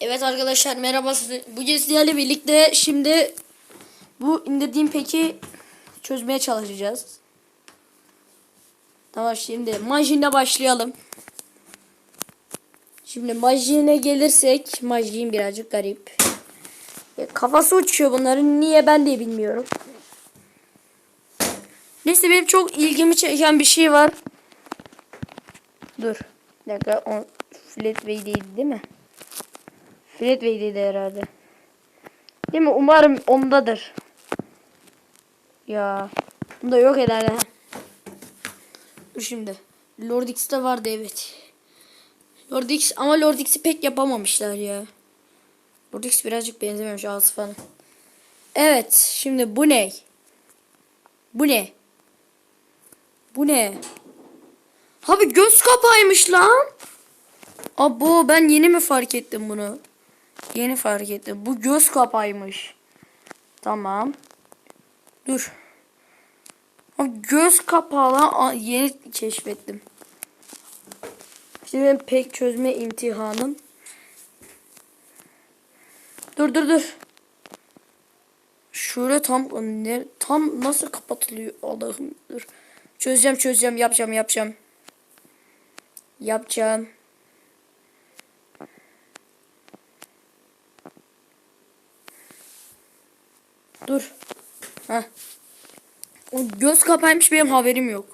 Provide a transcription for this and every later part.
Evet arkadaşlar merhaba size. Bugün sizlerle birlikte şimdi bu indirdiğim peki çözmeye çalışacağız. Tamam şimdi Majin'le başlayalım. Şimdi Majin'e gelirsek Majin birazcık garip. E, kafası uçuyor bunların. Niye ben de bilmiyorum. Neyse benim çok ilgimi çeken bir şey var. Dur. Bir dakika. O Flatway değil değil mi? Flatway'deydi herhalde. Değil mi? Umarım ondadır. Ya. Bunda yok herhalde. ha. Dur şimdi. Lord X'te vardı evet. Lord X ama Lord X'i pek yapamamışlar ya. Lord X birazcık benzememiş ağzı falan. Evet. Şimdi bu ne? Bu ne? Bu ne? Abi göz kapağıymış lan. Abo ben yeni mi fark ettim bunu? Yeni fark ettim. Bu göz kapağıymış. Tamam. Dur. Abi göz kapağı Yeni keşfettim. İşte benim pek çözme imtihanım. Dur dur dur. Şöyle tam ne tam nasıl kapatılıyor Allah'ım dur. Çözeceğim çözeceğim yapacağım yapacağım. Yapacağım. Dur. Heh. O göz kapaymış benim haberim yok.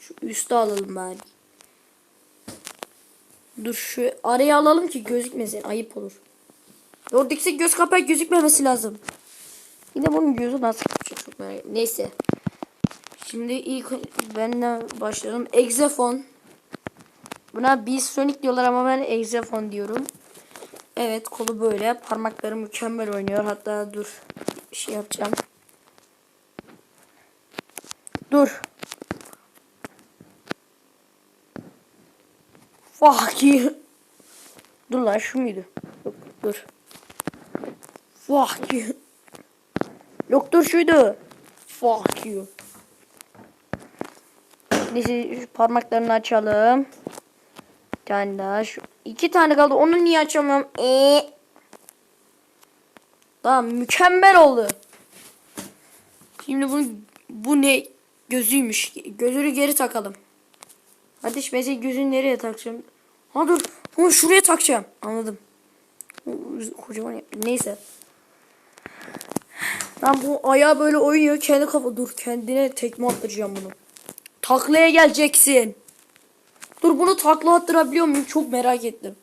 Şu üstü alalım bari. Dur şu araya alalım ki gözükmesin. Ayıp olur. Oradaki göz kapağı gözükmemesi lazım. Yine bunun gözü nasıl küçük çok merak ettim. Neyse. Şimdi ilk benle başlayalım. Exafon. Buna Bisonic diyorlar ama ben Exafon diyorum. Evet kolu böyle. Parmakları mükemmel oynuyor. Hatta dur. Şey yapacağım. Dur. Fuck you. Dur lan şu muydu? Yok dur. Fuck you. Yok dur şuydu. Fuck you. Neyse parmaklarını açalım. Bir tane daha. Şu iki tane kaldı. Onu niye açamıyorum? Ee. Tamam mükemmel oldu. Şimdi bunu bu ne gözüymüş. Gözünü geri takalım. Hadi mesela gözünü nereye takacağım? Ha dur. Onu şuraya takacağım. Anladım. Kocaman. Neyse. Ben bu ayağı böyle oynuyor. Kendi kafa dur. Kendine tekme attıracağım bunu. Taklaya geleceksin. Dur bunu takla attırabiliyor muyum? Çok merak ettim.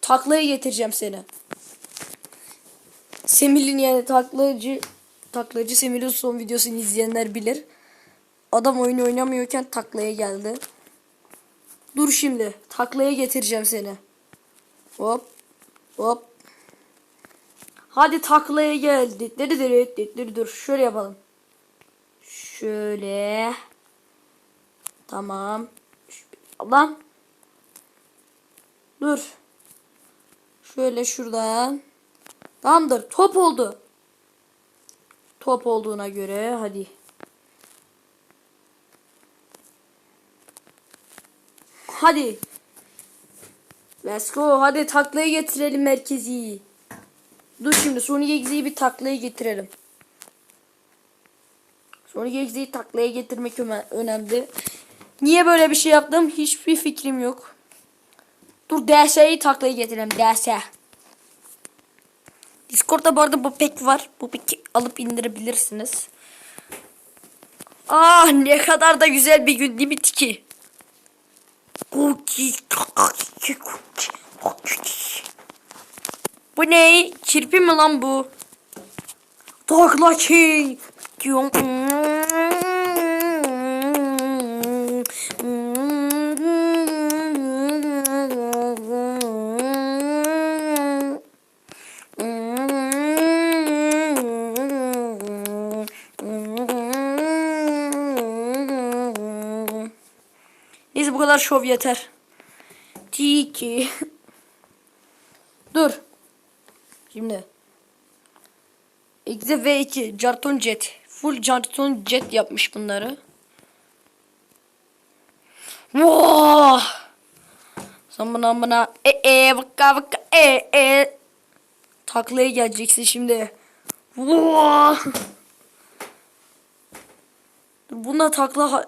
Taklaya getireceğim seni. Semil'in yani taklacı taklacı Semil'in son videosunu izleyenler bilir. Adam oyunu oynamıyorken taklaya geldi. Dur şimdi. Taklaya getireceğim seni. Hop. Hop. Hadi taklaya gel. Ditleri dur, ditleri dur. Şöyle yapalım. Şöyle. Tamam. Lan. Dur. Şöyle şuradan. Tamamdır. Top oldu. Top olduğuna göre hadi. Hadi. Let's go. Hadi taklaya getirelim merkezi. Dur şimdi Sonic X'yi bir taklaya getirelim. Sonic X'yi taklaya getirmek önemli. Niye böyle bir şey yaptım? Hiçbir fikrim yok. Dur DS'yi taklaya getirelim. DS. Discord'da bu arada bu pek var. Bu peki alıp indirebilirsiniz. Ah ne kadar da güzel bir gün değil mi Tiki? Bu ne? Kirpi mi lan bu? Takla King. Neyse bu kadar şov yeter. Tiki. Dur. Şimdi. Exe V2 Jarton Jet. Full Jarton Jet yapmış bunları. Sen buna buna e e vaka vaka e e Taklaya geleceksin şimdi. Vaa! Dur bunda takla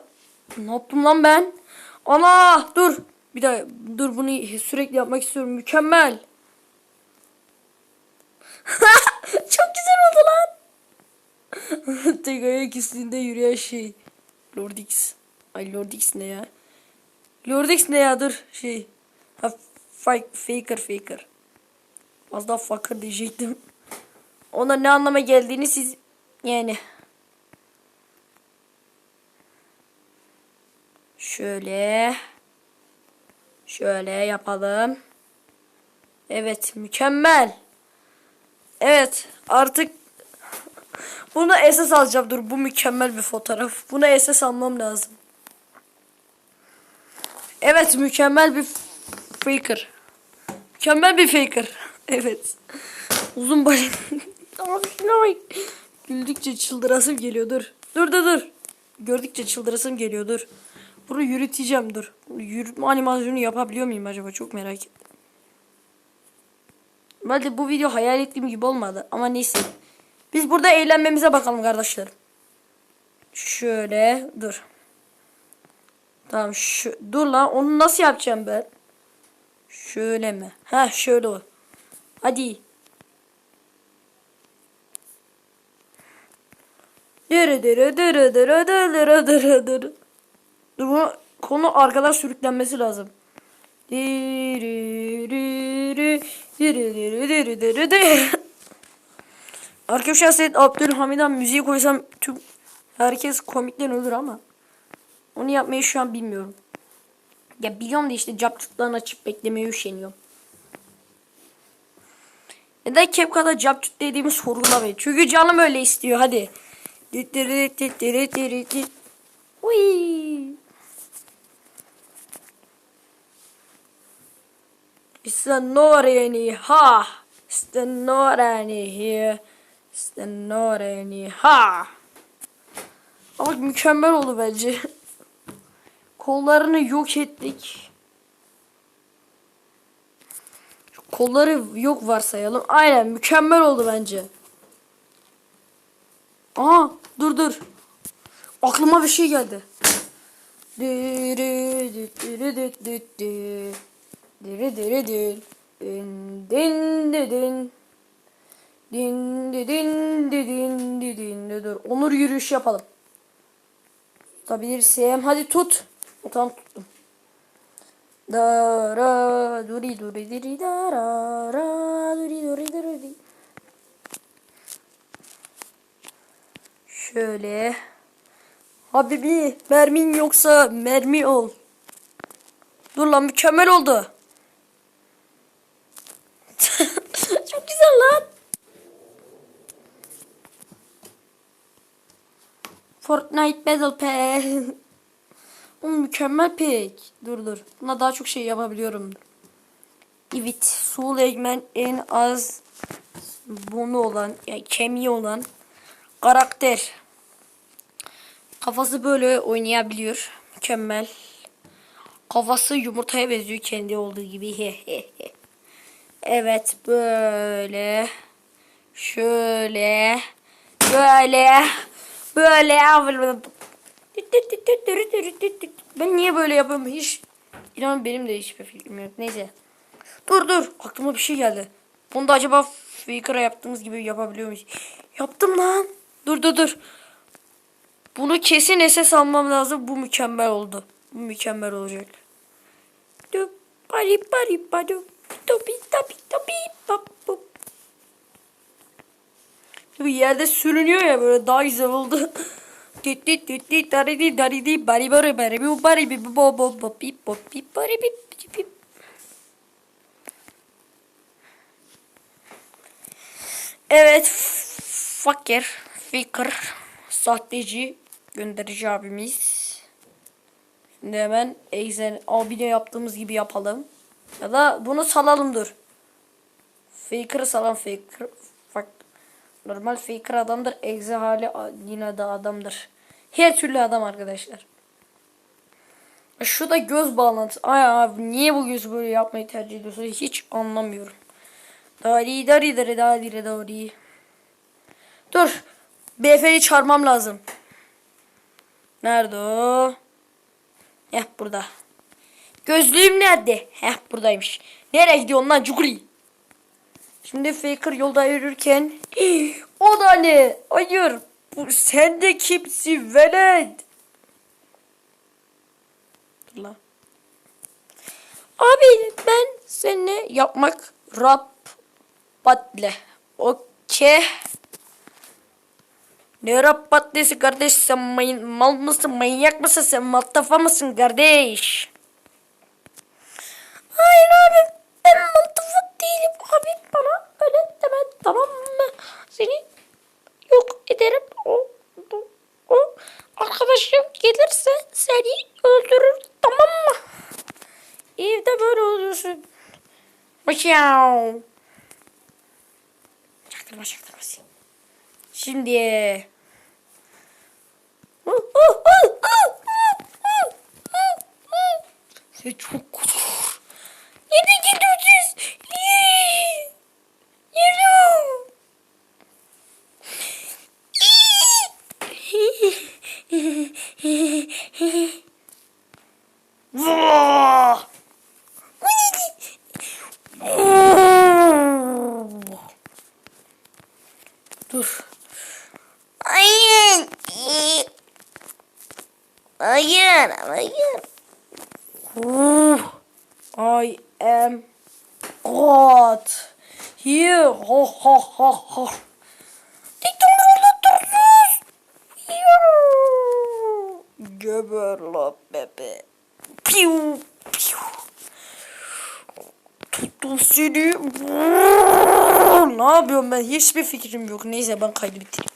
ne yaptım lan ben? Ana dur. Bir daha dur bunu sürekli yapmak istiyorum. Mükemmel. Çok güzel oldu lan. Tek ayak üstünde yürüyen şey. Lordix. Ay Lordix ne ya? Lordix ne ya dur şey. Ha fake, faker faker. Az daha fucker diyecektim. Ona ne anlama geldiğini siz yani. Şöyle. Şöyle yapalım. Evet mükemmel. Evet artık bunu esas alacağım. Dur bu mükemmel bir fotoğraf. Bunu esas almam lazım. Evet mükemmel bir faker. Mükemmel bir faker. Evet. Uzun bak. Güldükçe çıldırasım geliyor dur. Dur dur dur. Gördükçe çıldırasım geliyor dur. Bunu yürüteceğim dur. Yürütme animasyonu yapabiliyor muyum acaba çok merak ettim. Belki bu video hayal ettiğim gibi olmadı ama neyse. Biz burada eğlenmemize bakalım kardeşlerim. Şöyle dur. Tamam şu dur lan onu nasıl yapacağım ben? Şöyle mi? Ha şöyle o. Hadi. Dırı dırı dırı dırı dırı dırı dırı. Dur bu konu arkadan sürüklenmesi lazım. Arkadaşlar Seyit Abdülhamid'den müziği koysam tüm herkes komikten ölür ama onu yapmayı şu an bilmiyorum. Ya biliyorum da işte capcutlarını açıp beklemeye üşeniyorum. Neden CapCut'a capcut dediğimi sorgulamayın. Çünkü canım öyle istiyor hadi. Uy. Stannoreni ha. Stannoreni here. Stannoreni ha. Ama mükemmel oldu bence. Kollarını yok ettik. Kolları yok varsayalım. Aynen mükemmel oldu bence. Aa dur dur. Aklıma bir şey geldi. Diri diri diri diri diri diri diri din din di din din di din di din di din di dur. Onur yürüyüş yapalım. Tutabilirsem. Hadi tut. Tamam tuttum. Da ra duri duri diri da ra ra duri duri duri. Şöyle. Habibi mermin yoksa mermi ol. Dur lan mükemmel oldu. Çok güzel lan. Fortnite Battle Pass. Oğlum mükemmel pek. Dur dur. Buna daha çok şey yapabiliyorum. Evet. Soul Eggman en az bonu olan yani kemiği olan karakter. Kafası böyle oynayabiliyor. Mükemmel. Kafası yumurtaya benziyor kendi olduğu gibi. evet böyle. Şöyle. Böyle. Böyle. Ben niye böyle yapıyorum hiç. İnan benim de hiçbir fikrim yok. Neyse. Dur dur. Aklıma bir şey geldi. Bunu da acaba Faker'a yaptığımız gibi yapabiliyor muyuz? Yaptım lan. Dur dur dur. Bunu kesin SS almam lazım. Bu mükemmel oldu. Bu mükemmel olacak. Bari bari badu, topi topi topi Bu yerde sürünüyor ya böyle daha güzel oldu. Tit tit tit tit daridi daridi bari bari bari bu bari bi bo bo bo pi bo pi bari bi pi. Evet. Fakir, fikir, sahteci, gönderici abimiz. Şimdi hemen Exen abine yaptığımız gibi yapalım. Ya da bunu salalım dur. Faker'ı salan Faker. Normal Faker adamdır. Exe hali yine de adamdır. Her türlü adam arkadaşlar. Şu da göz bağlantısı. Ay abi niye bu gözü böyle yapmayı tercih ediyorsun hiç anlamıyorum. Dari dari dari dari dari. Dur. Beyefendi çağırmam lazım. Nerede o? Heh burada. Gözlüğüm nerede? Heh buradaymış. Nereye gidiyorsun lan Cukri? Şimdi Faker yolda yürürken o da ne? Hayır. Bu sen de kimsin velet? Lan. Abi ben seninle yapmak rap patle. Okey. Ne rap patlesi kardeş sen mal mısın manyak mısın sen maltafa mısın kardeş? Hayır abi ben maltafa değilim abi bana öyle deme tamam mı? Seni yok ederim o, o, o arkadaşım gelirse seni öldürür tamam mı? Evde böyle oluyorsun. Bakıyorum. Çaktırma çaktırma. Şimdi. Sen çok korkunç. Nereye gidiyorsunuz? Yürü. Vah! Dur. Hayır. Hayır, hayır. Oh, I am God. Here. Diktatör orada dursuz. Yoo. Geber la bebe. Piu, piu. Tuttum seni. Ne yapıyorum ben? Hiçbir fikrim yok. Neyse ben kaydı bitireyim.